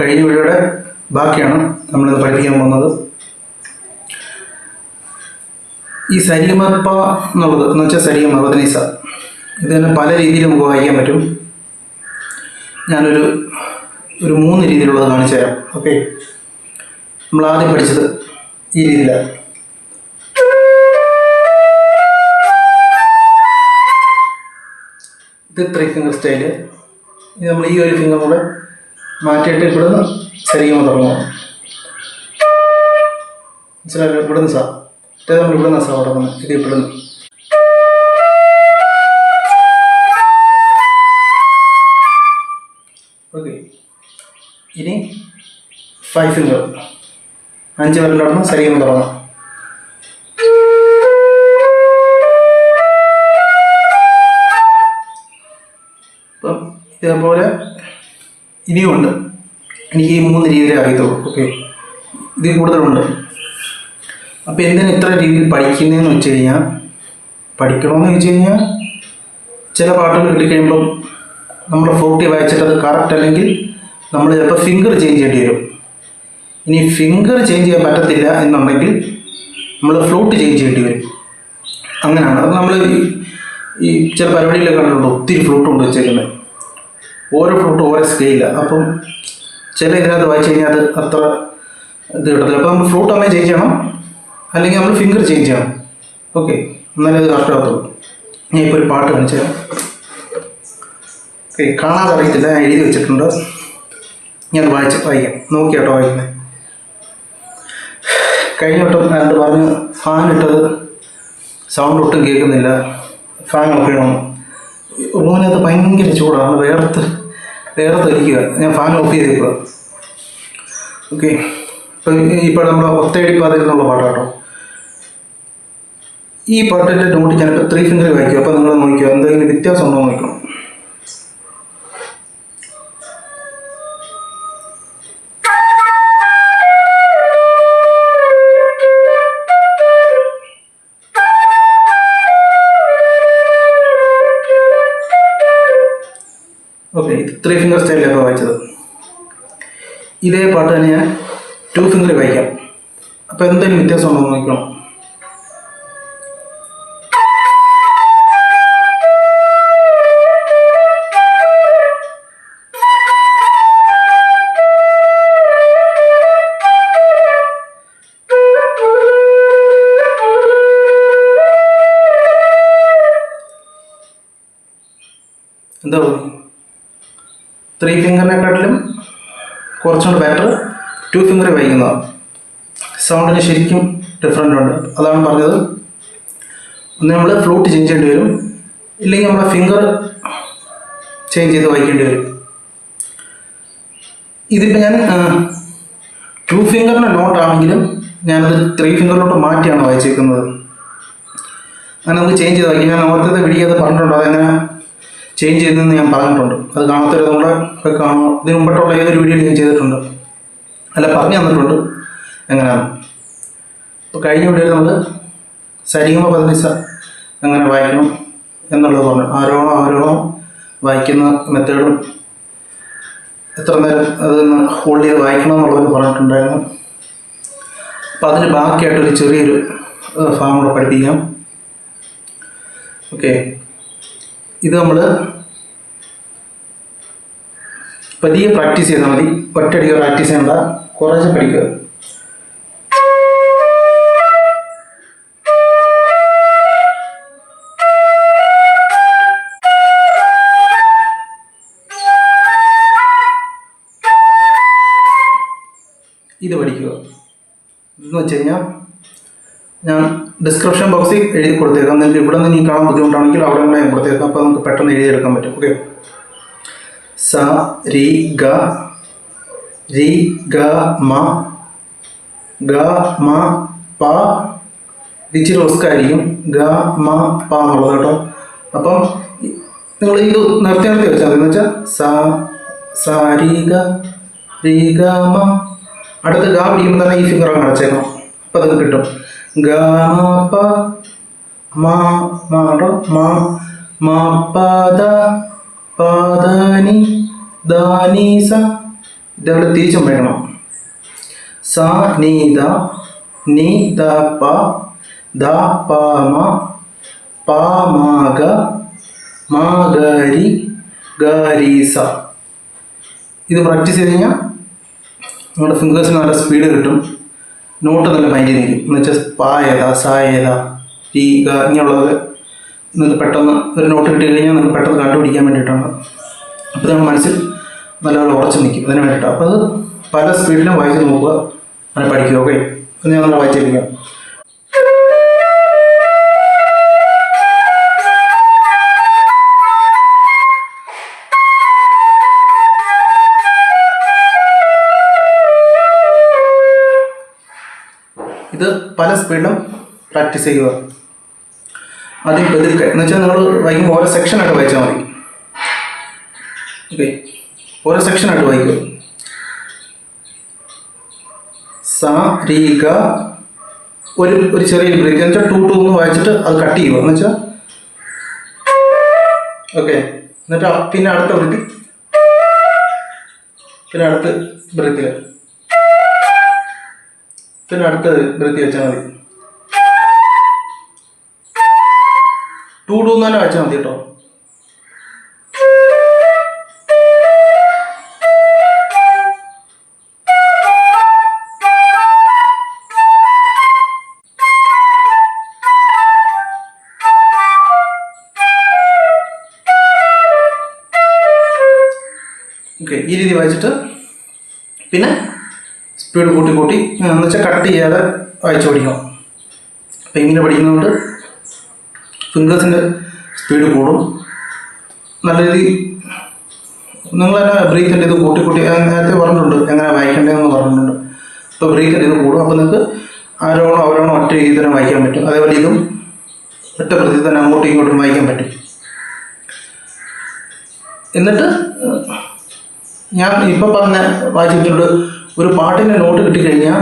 കഴിഞ്ഞ വീഡിയോയുടെ ബാക്കിയാണ് നമ്മളിന്ന് പഠിപ്പിക്കാൻ പോകുന്നത്. ഈ സരിഗമപ്പ എന്നുള്ളത് എന്ന് വെച്ചാൽ സരിഗമ പതിനീസ ഇത് തന്നെ പല രീതിയിൽ നമുക്ക് വായിക്കാൻ പറ്റും. ഞാനൊരു ഒരു മൂന്ന് രീതിയിലുള്ളത് കാണിച്ചു തരാം. ഓക്കെ? നമ്മൾ ആദ്യം പഠിച്ചത് ഈ രീതിയിലാണ്. ഇത് ത്രീ ഫിംഗർ സ്റ്റൈൽ നമ്മൾ ഈ ഒരു ഫിംഗർ കൂടെ മാറ്റിയിട്ട് ഇവിടുന്ന് ശരിക്കും തുടങ്ങും മനസ്സിലായോ? ഇവിടുന്ന് സാ. ഇത് നമ്മൾ ഇവിടുന്ന് സാ തുടങ്ങുന്നത് ഇത് ഇവിടുന്ന്. ഓക്കെ. ഇനി ഫൈവ് ഫിംഗർ അഞ്ച് വിരലോടന്ന് ശരിക്കും തുടങ്ങാം ഇതേപോലെ ഇനിയുമുണ്ട് എനിക്ക് ഈ മൂന്ന് രീതിയിലേ അറിയത്തുള്ളൂ. ഓക്കെ ഇതിൽ കൂടുതലുണ്ട്. അപ്പോൾ എന്തിനാണ് ഇത്ര രീതിയിൽ പഠിക്കുന്നതെന്ന് വെച്ച് കഴിഞ്ഞാൽ പഠിക്കണമെന്ന് വെച്ച് കഴിഞ്ഞാൽ ചില പാട്ടുകൾ കിട്ടിക്കഴിയുമ്പം നമ്മൾ ഫോർട്ടി വായിച്ചിട്ട് അത് കറക്റ്റ് അല്ലെങ്കിൽ നമ്മൾ ചിലപ്പോൾ ഫിംഗർ ചേഞ്ച് ചെയ്യേണ്ടി വരും. ഇനി ഫിംഗർ ചേഞ്ച് ചെയ്യാൻ പറ്റത്തില്ല എന്നുണ്ടെങ്കിൽ നമ്മൾ ഫ്ലൂട്ട് ചേഞ്ച് ചെയ്യേണ്ടി വരും. അങ്ങനെയാണ്. അത് നമ്മൾ ഈ ചില പരിപാടിയിലൊക്കെ കണ്ടിട്ടുണ്ട്? ഒത്തിരി ഫ്ലൂട്ട് കൊണ്ട് വെച്ചേക്കുന്നത്. ഓരോ ഫ്ലൂട്ടും ഓരോ സ്കെയിലാണ് അപ്പം ചില ഇതിനകത്ത് വായിച്ചു കഴിഞ്ഞാൽ അത് അത്ര ഇത് കിട്ടത്തില്ല. അപ്പം നമ്മൾ ഫ്ലൂട്ട് അമ്മേ ചേഞ്ച് ചെയ്യണം. അല്ലെങ്കിൽ നമ്മൾ ഫിംഗർ ചേഞ്ച് ചെയ്യണം. ഓക്കെ എന്നാലേ അത് കറക്റ്റാകത്തുള്ളൂ ഞാൻ ഇപ്പോൾ ഒരു പാട്ട് കാണിച്ചു തരാം ഓക്കെ കാണാതെ അറിയത്തില്ല. ഞാൻ എഴുതി വെച്ചിട്ടുണ്ട്. ഞാൻ വായിച്ച് വായിക്കാം. നോക്കി കേട്ടോ വായിക്കുന്നത് കഴിഞ്ഞ വട്ടം ഞാനത് പറഞ്ഞ് ഫാൻ ഇട്ടത് സൗണ്ട് ഒട്ടും കേൾക്കുന്നില്ല. ഫാൻ ഒക്കെ ചെയ്യണം റൂമിനകത്ത് ഭയങ്കര ചൂടാണ് വേർത്ത് വേർത്തൊലിക്കുക ഞാൻ ഫാൻ ഓഫ് ചെയ്തേക്കുക ഓക്കെ ഇപ്പം ഇപ്പോൾ നമ്മൾ ഒത്തയടി പാതയിലുള്ള പാട്ടാട്ടോ. ഈ പാട്ടിന്റെ നോട്ട് ഞാനിപ്പോൾ ത്രീ ഫിംഗർ വായിക്കും. അപ്പോൾ നിങ്ങൾ നോക്കിയോ എന്തെങ്കിലും വ്യത്യാസം ഉണ്ടോ നോക്കണം ഓക്കെ ത്രീ ഫിംഗർ സ്റ്റൈലിലൊക്കെ വായിച്ചത്. ഇതേ പാട്ട് തന്നെ ഞാൻ ടു ഫിംഗർ വായിക്കാം. അപ്പോൾ എന്തെങ്കിലും വ്യത്യാസം എന്ന് നോക്കണം എന്താ പറയുക ത്രീ ഫിംഗറിനെക്കാട്ടിലും കുറച്ചുകൂടി ബെറ്റർ ടു ഫിംഗർ വഹിക്കുന്നതാണ് സൗണ്ടിന് ശരിക്കും ഡിഫറെന്റ് ഉണ്ട്. അതാണ് പറഞ്ഞത്. ഒന്ന് നമ്മൾ ഫ്ലൂട്ട് ചേഞ്ച് ചെയ്യേണ്ടി വരും. ഇല്ലെങ്കിൽ നമ്മളെ ഫിംഗർ ചേഞ്ച് ചെയ്ത് വായിക്കേണ്ടി വരും. ഇതിപ്പോൾ ഞാൻ ടു ഫിംഗറിന്റെ നോട്ടാണെങ്കിലും ഞാനത് ത്രീ ഫിംഗറിലോട്ട് മാറ്റിയാണ് വായിച്ചേക്കുന്നത്. അങ്ങനെ നമുക്ക് ചേഞ്ച് ചെയ്ത് വായിക്കും. ഞാൻ നേരത്തെ പിടിക്കാതെ പറഞ്ഞിട്ടുണ്ടോ. അതെങ്ങനെ ചേഞ്ച് ചെയ്തതെന്ന് ഞാൻ പറഞ്ഞിട്ടുണ്ട്. അത് കാണാത്തൊരു നമ്മുടെ ഒക്കെ കാണുമോ ഇതിന് മുമ്പിട്ടുള്ള ഏതൊരു വീഡിയോ ഞാൻ ചെയ്തിട്ടുണ്ട്. അല്ല പറഞ്ഞു തന്നിട്ടുണ്ട്. എങ്ങനെയാണ്? ഇപ്പോൾ കഴിഞ്ഞ വീഡിയോയിൽ നമ്മൾ സരിഗമ പതിനിസ എങ്ങനെ വായിക്കണം എന്നുള്ളത് പറഞ്ഞു. ആരോണോ ആരോണോ വായിക്കുന്ന മെത്തേഡും എത്ര നേരം അതൊന്ന് ഹോൾഡ് ചെയ്ത് വായിക്കണം എന്നുള്ളതൊക്കെ പറഞ്ഞിട്ടുണ്ടായിരുന്നു. അപ്പോൾ അതിന് ബാക്കിയായിട്ടൊരു ചെറിയൊരു ഫാം കൂടെ പഠിപ്പിക്കാം. ഓക്കെ ഇത് നമ്മൾ പതിയെ പ്രാക്ടീസ് ചെയ്താൽ മതി. ഒറ്റയടിക്ക് പ്രാക്ടീസ് ചെയ്യണ്ട. കുറേശ്ശെ പഠിക്കുക ഇത് പഠിക്കുക. ഇതെന്ന് വെച്ച് കഴിഞ്ഞാൽ ഞാൻ ഡിസ്ക്രിപ്ഷൻ ബോക്സിൽ എഴുതി കൊടുത്തേക്കാം. എന്നിട്ട് ഇവിടെ നിന്ന് കാണാൻ ബുദ്ധിമുട്ടാണെങ്കിൽ അവിടെ കൂടെ ഞാൻ കൊടുത്തേക്കാം. അപ്പോൾ നമുക്ക് പെട്ടെന്ന് എഴുതിയെടുക്കാൻ പറ്റും. ഓക്കെ സ രി ഗ രി ഗ മ ഗ മ പ ഇച്ചിരി റിസ്ക്കായിരിക്കും ഗ മ പ എന്നുള്ളത് കേട്ടോ. അപ്പം നിങ്ങൾ ഇത് നിർത്തി നിർത്തി വെച്ചാൽ എന്ന് വെച്ചാൽ സ സ രി ഗ രി ഗ മ. അടുത്ത ഗ പിടിക്കുമ്പോൾ തന്നെ ഈ ഫിംഗർ അങ്ങ് അടച്ചേക്കണം. അപ്പം അത് കിട്ടും. ഗ മ പ മ മ മ ദാനീസ. ഇതേപോലെ തിരിച്ചും പറയണം സ നീ ദ നീ ദ പ ദ പാമ മ മാഗരി മ ഗ മ ഗരി ഗരി സ. ഇത് പ്രാക്ടീസ് ചെയ്ത് കഴിഞ്ഞാൽ നമ്മുടെ ഫിംഗേഴ്സിന് നല്ല സ്പീഡ് കിട്ടും. നോട്ട് നല്ല മൈൻഡിൽ നിൽക്കും എന്ന് വെച്ചാൽ പാ ഏതാ സ ഈ ഗ ഇങ്ങനെയുള്ളത് നിങ്ങൾക്ക് പെട്ടെന്ന് ഒരു നോട്ട് കിട്ടി കഴിഞ്ഞാൽ നമുക്ക് പെട്ടെന്ന് കണ്ടുപിടിക്കാൻ വേണ്ടിയിട്ടാണ്. അപ്പോൾ നമ്മൾ മനസ്സിൽ നല്ലപോലെ ഉറച്ചു നിൽക്കും. അതിന് വേണ്ടിയിട്ടാണ്. അപ്പോൾ അത് പല സ്പീഡിലും വായിച്ച് നോക്കുക. അങ്ങനെ പഠിക്കുക ഓക്കെ ഞാൻ നല്ല വായിച്ചിരിക്കാം. പല സ്പീഡിലും പ്രാക്ടീസ് ചെയ്യുക. ആദ്യം പതുക്കെ എന്ന് വെച്ചാൽ നിങ്ങൾ വായിക്കുമ്പോൾ ഓരോ സെക്ഷനായിട്ട് വായിച്ചാൽ മതി. ഓക്കെ ഓരോ സെക്ഷനായിട്ട് വായിക്കുക. സ ഒരു ഒരു ചെറിയ ബ്രേക്ക് എന്ന് വെച്ചാൽ ടു ടു എന്ന് വായിച്ചിട്ട് അത് കട്ട് ചെയ്യുക. എന്ന് വെച്ചാൽ ഓക്കെ എന്നിട്ട് പിന്നെ അടുത്ത വൃത്തി പിന്നെ അടുത്ത ബ്രത്തിൽ പിന്നെ അടുത്തത് നിർത്തി വെച്ചാൽ മതി. ടു ടു എന്ന് തന്നെ വെച്ചാൽ മതി കേട്ടോ. ഈ രീതി വായിച്ചിട്ട് പിന്നെ സ്പീഡ് കൂട്ടി കൂട്ടി എന്ന് വെച്ചാൽ കട്ട് ചെയ്യാതെ വായിച്ചു പഠിക്കണം അപ്പം ഇങ്ങനെ പഠിക്കുന്നതുകൊണ്ട് ഫിംഗേഴ്സിന്റെ സ്പീഡ് കൂടും. നല്ല രീതി നിങ്ങൾ തന്നെ ബ്രീത്തിന്റെ ഇത് കൂട്ടി കൂട്ടി നേരത്തെ പറഞ്ഞിട്ടുണ്ട് എങ്ങനെ വായിക്കേണ്ടതെന്ന് പറഞ്ഞിട്ടുണ്ട്. അപ്പോൾ ബ്രീത്തിന്റെ ഇത് കൂടും. അപ്പോൾ നിങ്ങൾക്ക് ആരോണോ അവരോണോ ഒറ്റ രീതി തന്നെ വായിക്കാൻ പറ്റും. അതേപോലെ ഇതും ഒറ്റ പ്രതി തന്നെ അങ്ങോട്ടും ഇങ്ങോട്ടും വായിക്കാൻ പറ്റും. എന്നിട്ട് ഞാൻ ഇപ്പം പറഞ്ഞ വായിച്ചിട്ടുണ്ട് ഒരു പാട്ടിന്റെ നോട്ട് കിട്ടിക്കഴിഞ്ഞാൽ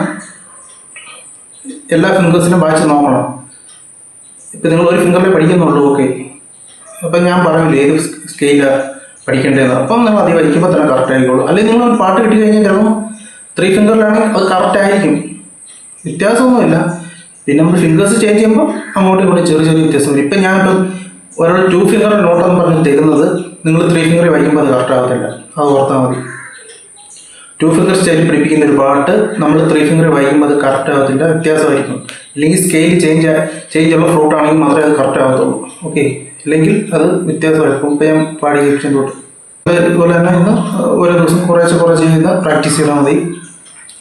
എല്ലാ ഫിംഗേഴ്സിനും വായിച്ച് നോക്കണം. ഇപ്പം നിങ്ങൾ ഒരു ഫിംഗറിൽ പഠിക്കുന്നുള്ളൂ ഓക്കെ അപ്പം ഞാൻ പറയില്ല ഏത് സ്കെയിലാണ് പഠിക്കേണ്ടതെന്ന് അപ്പം നിങ്ങൾ അത് വായിക്കുമ്പോൾ തന്നെ കറക്റ്റ് ആയിക്കോളൂ. അല്ലെങ്കിൽ നിങ്ങൾ ഒരു പാട്ട് കിട്ടി കഴിഞ്ഞാൽ ചിലപ്പോൾ ത്രീ ഫിംഗറിലാണെങ്കിൽ അത് കറക്റ്റ് ആയിരിക്കും. വ്യത്യാസമൊന്നുമില്ല. പിന്നെ നമ്മൾ ഫിംഗേഴ്സ് ചേഞ്ച് ചെയ്യുമ്പോൾ അങ്ങോട്ടും കൂടി ചെറിയ ചെറിയ വ്യത്യാസം വരും. ഇപ്പം ഞാനിപ്പം ഒരാൾ ടു ഫിംഗർ നോട്ടെന്ന് പറഞ്ഞ് തരുന്നത് നിങ്ങൾ ത്രീ ഫിംഗർ വായിക്കുമ്പോൾ അത് കറക്റ്റ് ആകത്തില്ല അത് ഓർത്താൽ മതി. ടു ഫിംഗർ സ്റ്റൈൽ പിടിപ്പിക്കുന്ന ഒരു പാട്ട് നമ്മൾ ത്രീ ഫിംഗർ വായിക്കുമ്പോൾ അത് കറക്റ്റ് ആകത്തില്ല വ്യത്യാസമായിരിക്കും. അല്ലെങ്കിൽ സ്കെയിൽ ചേഞ്ച് ചേഞ്ച് ഉള്ള ഫ്രൂട്ട് ആണെങ്കിൽ മാത്രമേ അത് കറക്റ്റ് ആകത്തുള്ളൂ ഓക്കെ ഇല്ലെങ്കിൽ അത് വ്യത്യാസമായിരിക്കും. ഇപ്പം ഞാൻ പാടി കേൾപ്പിച്ചു തൊട്ട് അതുപോലെ തന്നെ ഇന്ന് ഓരോ ദിവസം കുറേശ്ശെ കുറേശ്ശെ ചെയ്യുന്ന പ്രാക്ടീസ് ചെയ്താൽ മതി.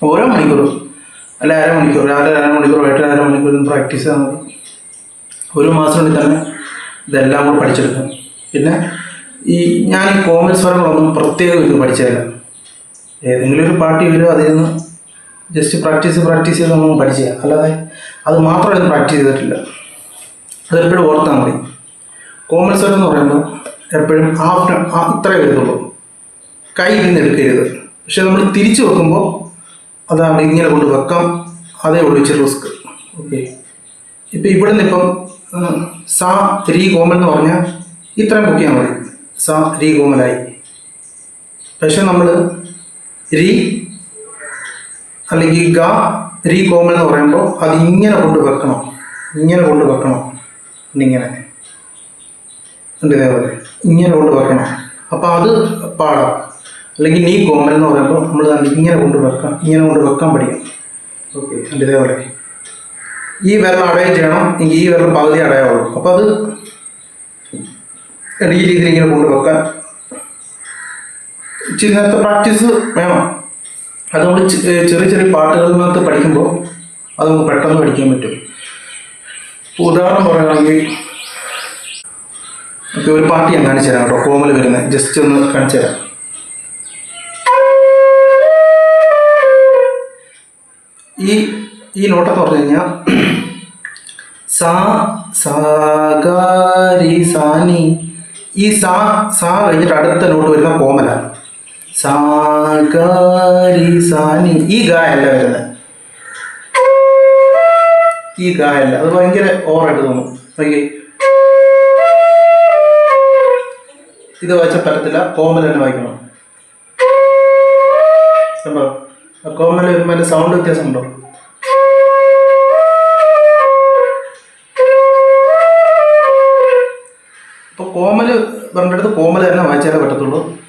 ഓരോ മണിക്കൂറും. അല്ല അരമണിക്കൂർ രാവിലെ അരമണിക്കൂർ വൈകിട്ട് അരമണിക്കൂർ പ്രാക്ടീസ് ചെയ്താൽ മതി. ഒരു മാസത്തിനുള്ളിൽ തന്നെ ഇതെല്ലാം കൂടെ പഠിച്ചെടുക്കാം. പിന്നെ ഈ ഞാൻ ഈ കോമൺ സ്വരങ്ങളൊന്നും പ്രത്യേകം ഇത് പഠിച്ചതല്ല ഏതെങ്കിലും ഒരു പാർട്ടി വരും അതിൽ നിന്ന് ജസ്റ്റ് പ്രാക്ടീസ് പ്രാക്ടീസ് ചെയ്ത് നമ്മൾ പഠിക്കുക അല്ലാതെ അത് മാത്രമായിട്ട് പ്രാക്ടീസ് ചെയ്തിട്ടില്ല. അതെപ്പോഴും ഓർത്താൽ മതി. കോമൺ സെറ്റ് എന്ന് പറയുമ്പോൾ എപ്പോഴും ആഫ്റ്റർ ഇത്രേ വരുന്നുള്ളൂ കൈ നിന്ന് എടുക്കരുത്. പക്ഷെ നമ്മൾ തിരിച്ചു വെക്കുമ്പോൾ അതാണ് ഇങ്ങനെ കൊണ്ട് വെക്കാം. അതേ ഉള്ളൂ ഇച്ചിരി റിസ്ക് ഓക്കെ ഇപ്പം ഇവിടെ നിന്ന് ഇപ്പം സാ രീ കോമൽ എന്ന് പറഞ്ഞാൽ ഇത്രയും ബുക്ക് ചെയ്യാൻ മതി. സാ രീ കോമലായി. പക്ഷെ നമ്മൾ രീ അല്ലെങ്കിൽ ഗ രീ കോമൽ എന്ന് പറയുമ്പോൾ അത് ഇങ്ങനെ കൊണ്ട് വെക്കണം. ഇങ്ങനെ കൊണ്ട് വെക്കണം. ഇങ്ങനെ ഉണ്ട് ഇതേപോലെ ഇങ്ങനെ കൊണ്ട് വെക്കണം. അപ്പോൾ അത് പാടാം. അല്ലെങ്കിൽ നീ കോമൽ എന്ന് പറയുമ്പോൾ നമ്മൾ ഇങ്ങനെ കൊണ്ട് വെക്കാം. ഇങ്ങനെ കൊണ്ട് വെക്കാൻ പഠിക്കും. ഓക്കെ ഉണ്ട് ഈ വിരൽ അടയം ചെയ്യണം എങ്കിൽ ഈ വിരൽ പകുതി അടയാവുള്ളൂ അപ്പോൾ അത് ഈ രീതിയിൽ ഇങ്ങനെ കൊണ്ട് വെക്കാൻ ഇച്ചിരി പ്രാക്ടീസ് വേണം. അതുകൊണ്ട് ചെറിയ ചെറിയ പാട്ടുകളിനകത്ത് പഠിക്കുമ്പോൾ അത് നമുക്ക് പെട്ടെന്ന് പഠിക്കാൻ പറ്റും. ഉദാഹരണം പറയുകയാണെങ്കിൽ ഇപ്പോൾ ഒരു പാട്ട് ഞാൻ കാണിച്ചു തരാം കേട്ടോ. കോമൽ വരുന്നത് ജസ്റ്റ് ഒന്ന് കാണിച്ചു തരാം. ഈ ഈ നോട്ടെന്ന് പറഞ്ഞു കഴിഞ്ഞാൽ സാ സാഗാരി സാനി ഈ സാ സാ കഴിഞ്ഞിട്ട് അടുത്ത നോട്ട് വരുന്ന കോമലാണ് സാഗാരി സാനി. ഈ ഗാ അല്ല വരുന്നത് ഈ ഗാ അല്ല അത് ഭയങ്കര ഓവറായിട്ട് തോന്നും. നോക്കി ഇത് വായിച്ചാൽ പറ്റത്തില്ല. കോമൽ തന്നെ വായിക്കണം. കണ്ടോ? കോമൽ വരുമ്പോൾ അതിന്റെ സൗണ്ട് വ്യത്യാസമുണ്ടോ? അപ്പോൾ കോമൽ പറഞ്ഞിടത്ത് കോമൽ തന്നെ വായിച്ചാലേ പറ്റത്തുള്ളൂ.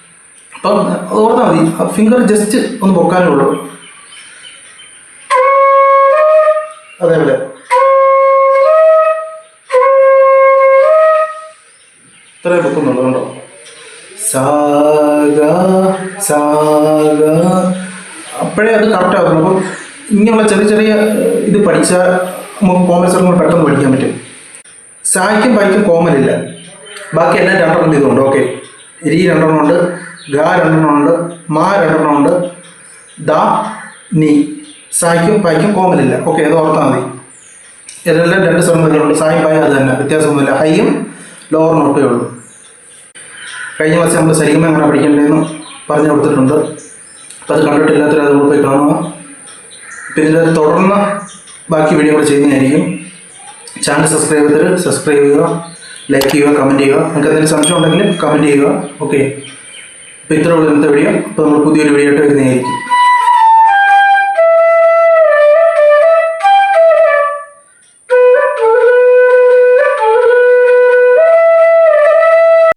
അപ്പം ഓർത്താൽ മതി. ഫിംഗർ ജസ്റ്റ് ഒന്ന് പൊക്കാനേ ഉള്ളൂ. അതേപോലെ ഇത്രേ പൊക്കുന്നുള്ളൂ കണ്ടോ? സാഗ സാഗ. അപ്പോഴേ അത് കറക്റ്റ് ആകുന്നു അപ്പം ഇങ്ങനെയുള്ള ചെറിയ ചെറിയ ഇത് പഠിച്ചാൽ നമുക്ക് കോമൽ കൂടെ പെട്ടെന്ന് പഠിക്കാൻ പറ്റും. സായിക്കും പായ്ക്കും ഇല്ല. ബാക്കി എല്ലാം രണ്ടെണ്ണം ഇതുണ്ട് ഓക്കെ. രീ രണ്ടെണ്ണം ഉണ്ട്. ഗാ രണ്ടെണ്ണമുണ്ട് മാ രണ്ടെണ്ണമുണ്ട് ദ നീ. സായിക്കും പായ്ക്കും കോമലില്ല. ഓക്കെ അത് ഓർത്താൽ മതി. ഇതെല്ലാം രണ്ട് സ്വരങ്ങളുണ്ട് സായി പായും അത് തന്നെ വ്യത്യാസമൊന്നുമില്ല. ഹൈയും ലോവർ നോട്ടേ ഉള്ളൂ. കഴിഞ്ഞ ക്ലാസ്സിൽ നമ്മൾ ശരിക്കും എങ്ങനെ പഠിക്കേണ്ടതെന്നും പറഞ്ഞു കൊടുത്തിട്ടുണ്ട്. അപ്പോൾ അത് കണ്ടിട്ടില്ലാത്തവർ അത് പോയി കാണുക. പിന്നെ തുടർന്ന് ബാക്കി വീഡിയോ കൂടെ ചെയ്യുന്നതായിരിക്കും. ചാനൽ സബ്സ്ക്രൈബ് ചെയ്തിട്ട് സബ്സ്ക്രൈബ് ചെയ്യുക ലൈക്ക് ചെയ്യുക കമന്റ് ചെയ്യുക. നിങ്ങൾക്ക് എന്തെങ്കിലും സംശയം ഉണ്ടെങ്കിൽ കമന്റ് ചെയ്യുക. ഓക്കെ. അപ്പോൾ ഇത്രയുള്ള ഇന്നത്തെ വീഡിയോ അപ്പോൾ നമ്മൾ പുതിയൊരു വീഡിയോ ആയിട്ട് വരുന്നതായിരിക്കും.